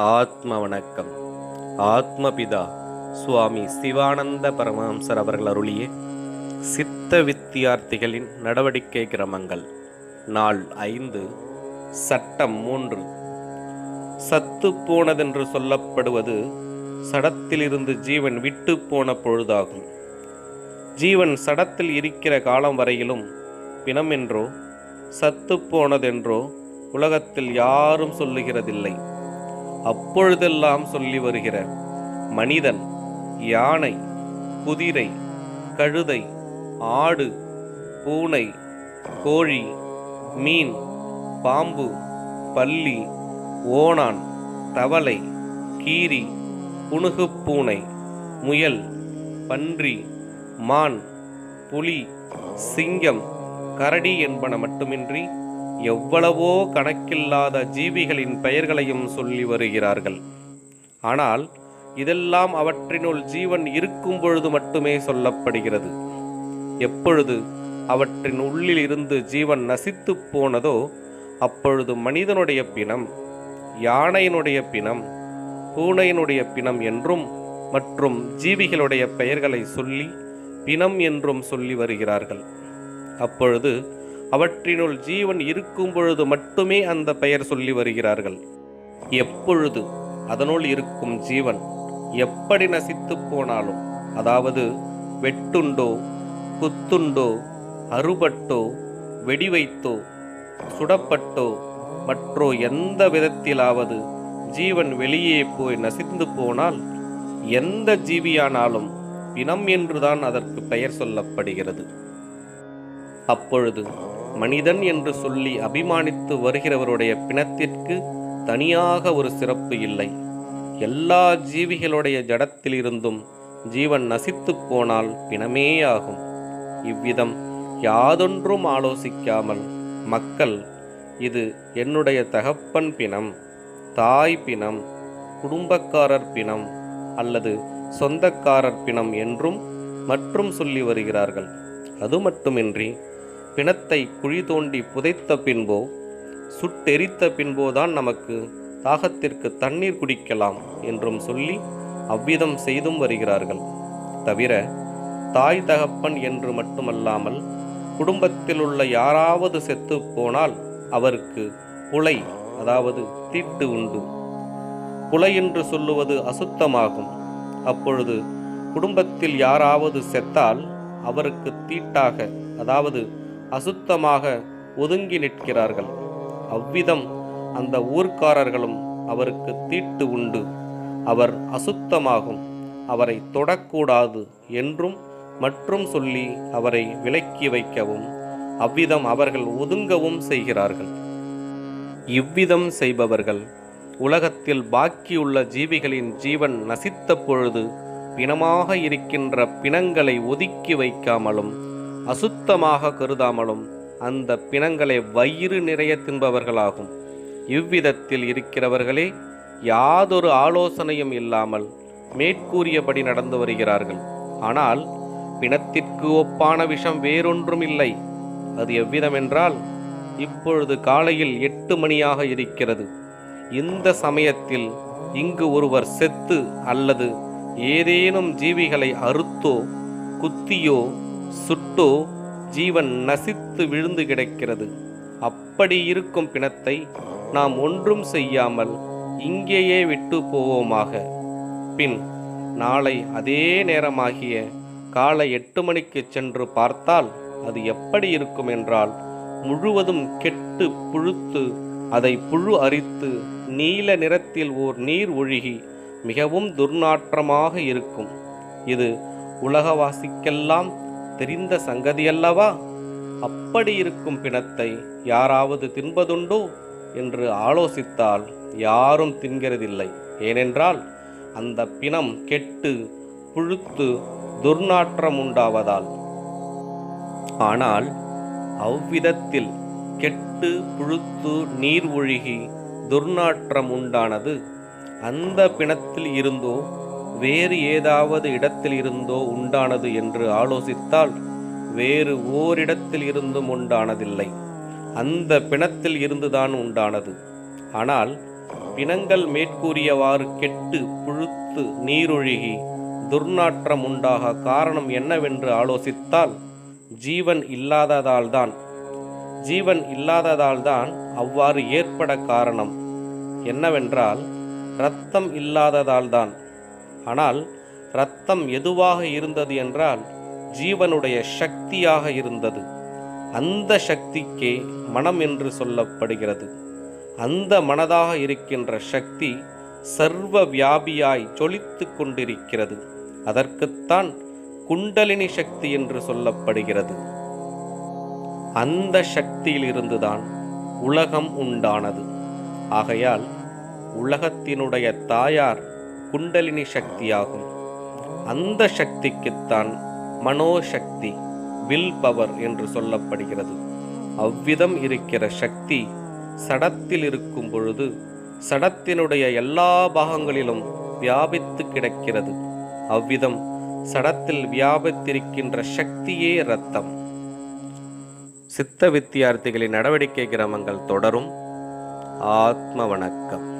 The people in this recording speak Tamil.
ஆத்ம வணக்கம் ஆத்மபிதா சுவாமி சிவானந்த பரமஹம்சர் அவர்கள் அருளிய சித்த வித்தியார்த்திகளின் நடவடிக்கை கிரமங்கள். நாள் ஐந்து சட்டம் மூன்று. சத்து போனதென்று சொல்லப்படுவது சடத்திலிருந்து ஜீவன் விட்டு போன பொழுதாகும். ஜீவன் சடத்தில் இருக்கிற காலம் வரையிலும் பிணம் என்றோ சத்து போனதென்றோ உலகத்தில் யாரும் சொல்லுகிறதில்லை. அப்பொழுதெல்லாம் சொல்லி வருகிற மனிதன் யானை குதிரை கழுதை ஆடு பூனை கோழி மீன் பாம்பு பல்லி ஓணான் தவளை கீரி புனுகுப் பூனை முயல் பன்றி மான் புலி சிங்கம் கரடி என்பன மட்டுமின்றி எவ்வளவோ கணக்கில்லாத ஜீவிகளின் பெயர்களையும் சொல்லி வருகிறார்கள். ஆனால் இதெல்லாம் அவற்றினுள் ஜீவன் இருக்கும் பொழுது மட்டுமே சொல்லப்படுகிறது. எப்பொழுது அவற்றின் உள்ளில் இருந்து ஜீவன் நசித்து போனதோ அப்பொழுது மனிதனுடைய பிணம் யானையினுடைய பிணம் பூனையினுடைய பிணம் என்றும் மற்றும் ஜீவிகளுடைய பெயர்களை சொல்லி பிணம் என்றும் சொல்லி வருகிறார்கள். அப்பொழுது அவற்றினுள் ஜீவன் இருக்கும் பொழுது மட்டுமே அந்த பெயர் சொல்லி வருகிறார்கள். எப்பொழுது அதனுள் இருக்கும் ஜீவன் எப்படி நசித்து போனாலும் அதாவது வெட்டுண்டோ குத்துண்டோ அறுபட்டோ வெடி வைத்தோ சுடப்பட்டோ மற்றோ எந்த விதத்திலாவது ஜீவன் வெளியே போய் நசிந்து போனால் எந்த ஜீவியானாலும் பிணம் என்றுதான் அதற்கு பெயர் சொல்லப்படுகிறது. அப்பொழுது மனிதன் என்று சொல்லி அபிமானித்து வருகிறவருடைய பிணத்திற்கு தனியாக ஒரு சிறப்பு இல்லை. எல்லா ஜீவிகளுடைய ஜடத்திலிருந்தும் ஜீவன் நசித்து போனால் பிணமேயாகும் இவ்விதம் யாதொன்றும் ஆலோசிக்காமல் மக்கள் இது என்னுடைய தகப்பன் பிணம் தாய் பிணம் குடும்பக்காரர் பிணம் அல்லது சொந்தக்காரர் பிணம் என்றும் மற்றும் சொல்லி வருகிறார்கள். அது மட்டுமின்றி பிணத்தை குழி தோண்டி புதைத்த பின்போ சுட்டெரித்த பின்போதான் நமக்கு தாகத்திற்கு தண்ணீர் குடிக்கலாம் என்றும் சொல்லி அவ்விதம் செய்தும் வருகிறார்கள். தவிர தாய் தகப்பன் என்று மட்டுமல்லாமல் குடும்பத்தில் உள்ள யாராவது செத்து போனால் அவருக்கு புலை அதாவது தீட்டு உண்டு. புலை என்று சொல்லுவது அசுத்தமாகும். அப்பொழுது குடும்பத்தில் யாராவது செத்தால் அவருக்கு தீட்டாக அதாவது அசுத்தமாக ஒதுங்கி நிற்கிறார்கள். அவ்விதம் அந்த ஊர்க்காரர்களும் அவருக்கு தீட்டு உண்டு. அவர் அசுத்தமாகும். அவரை தொடக்கூடாது என்றும் மற்றும் சொல்லி அவரை விலக்கி வைக்கவும் அவ்விதம் அவர்கள் ஒதுங்கவும் செய்கிறார்கள். இவ்விதம் செய்பவர்கள் உலகத்தில் பாக்கியுள்ள ஜீவிகளின் ஜீவன் நசித்த பொழுது பிணமாக இருக்கின்ற பிணங்களை ஒதுக்கி வைக்காமலும் அசுத்தமாக கருதாமலும் அந்த பிணங்களை வயிறு நிறைய தின்பவர்களாகும். இவ்விதத்தில் இருக்கிறவர்களே யாதொரு ஆலோசனையும் இல்லாமல் மேற்கூறியபடி நடந்து வருகிறார்கள். ஆனால் பிணத்திற்கு ஒப்பான விஷம் வேறொன்றும் இல்லை. அது எவ்விதமென்றால் இப்பொழுது காலையில் எட்டு மணியாக இருக்கிறது. இந்த சமயத்தில் இங்கு ஒருவர் செத்து அல்லது ஏதேனும் ஜீவிகளை அறுத்தோ குத்தியோ சுட்டோ ஜீவன் நசித்து விழுந்து கிடக்கிறது. அப்படி இருக்கும் பிணத்தை நாம் ஒன்றும் செய்யாமல் இங்கேயே விட்டு போவோமாக. பின் நாளை அதே நேரமாகிய காலை எட்டு மணிக்கு சென்று பார்த்தால் அது எப்படி இருக்கும் என்றால் முழுவதும் கெட்டு புழுத்து அதை புழு அரித்து நீல நிறத்தில் ஓர் நீர் ஒழுகி மிகவும் துர்நாற்றமாக இருக்கும். இது உலகவாசிக்கெல்லாம் தெரிந்த சங்கதியல்லவா? அப்படி இருக்கும் பிணத்தை யாராவது தின்பதுண்டோ? என்று ஆலோசித்தால் யாரும் தின்கிறதில்லை. ஏனென்றால் அந்த பிணம் கெட்டு புழுத்து துர்நாற்றம் உண்டாவதால். ஆனால் அவ்விதத்தில் கெட்டு புழுத்து நீர் ஒழுகி துர்நாற்றம் உண்டானது அந்த பிணத்தில் இருந்தோ? வேறு ஏதாவது இடத்தில் இருந்தோ உண்டானது என்று ஆலோசித்தால் வேறு ஓரிடத்தில் இருந்தும் உண்டானதில்லை. அந்த பிணத்தில் இருந்துதான் உண்டானது. ஆனால் பிணங்கள் மேற்கூறியவாறு கெட்டு புழுத்து நீரொழுகி துர்நாற்றம் உண்டாக காரணம் என்னவென்று ஆலோசித்தால் ஜீவன் இல்லாததால்தான். ஜீவன் இல்லாததால்தான் அவ்வாறு ஏற்பட காரணம் என்னவென்றால் இரத்தம் இல்லாததால்தான். ஆனால் இரத்தம் எதுவாக இருந்தது என்றால் ஜீவனுடைய சக்தியாக இருந்தது. அந்த சக்திக்கே மனம் என்று சொல்லப்படுகிறது. அந்த மனதாக இருக்கின்ற சக்தி சர்வ வியாபியாய் ஜொலித்து கொண்டிருக்கிறது. அதற்குத்தான் குண்டலினி சக்தி என்று சொல்லப்படுகிறது. அந்த சக்தியிலிருந்துதான் உலகம் உண்டானது. ஆகையால் உலகத்தினுடைய தாயார் குண்டலினி சக்தியாகும். அந்த சக்திக்குத்தான் மனோசக்தி வில் பவர் என்று சொல்லப்படுகிறது. அவ்விதம் இருக்கிற சக்தி சடத்தில் இருக்கும் பொழுது சடத்தினுடைய எல்லா பாகங்களிலும் வியாபித்து கிடக்கிறது. அவ்விதம் சடத்தில் வியாபித்திருக்கின்ற சக்தியே இரத்தம். சித்த வித்தியார்த்திகளின் நடவடிக்கை கிரமங்கள் தொடரும். ஆத்ம வணக்கம்.